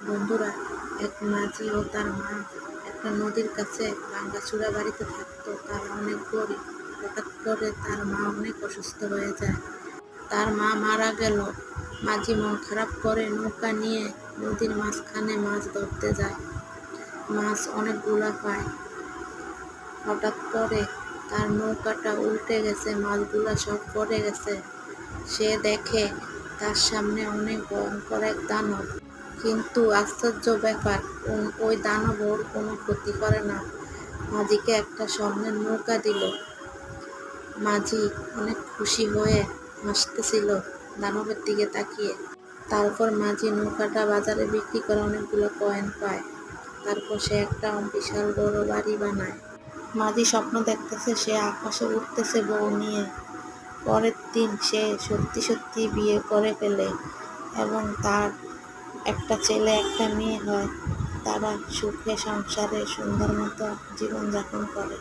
বন্ধুরা, এক মাঝি ও তার মা একটা নদীর কাছে ভাঙ্গাচুরা বাড়িতে থাকতো। তার অনেক গরিব। হঠাৎ করে তার মা অনেক অসুস্থ হয়ে যায়। তার মা মারা গেল। মাঝি মন খারাপ করে নৌকা নিয়ে নদীর মাঝখানে মাছ ধরতে যায়। মাছ অনেকগুলা পায়। হঠাৎ করে তার নৌকাটা উল্টে গেছে, মাছগুলা সব পড়ে গেছে। সে দেখে তার সামনে অনেক ভয়ঙ্কর এক দানব। কিন্তু আশ্চর্য ব্যাপার ওই দানব ওর কোনো ক্ষতি করে না। মাঝিকে একটা স্বর্ণের নৌকা দিল। মাঝি অনেক খুশি হয়ে হাসতেছিল দানবের দিকে তাকিয়ে। তারপর মাঝি নৌকাটা বাজারে বিক্রি করে অনেকগুলো কয়েন পায়। তারপর সে একটা বিশাল বড় বাড়ি বানায়। মাঝি স্বপ্ন দেখতেছে সে আকাশে উঠতেছে বউ নিয়ে। পরের দিন সে সত্যি সত্যি বিয়ে করে ফেলে এবং তার একটা ছেলে একটা মেয়ে হয় তারা সুখে সংসারে সুন্দর মতো জীবনযাপন করে।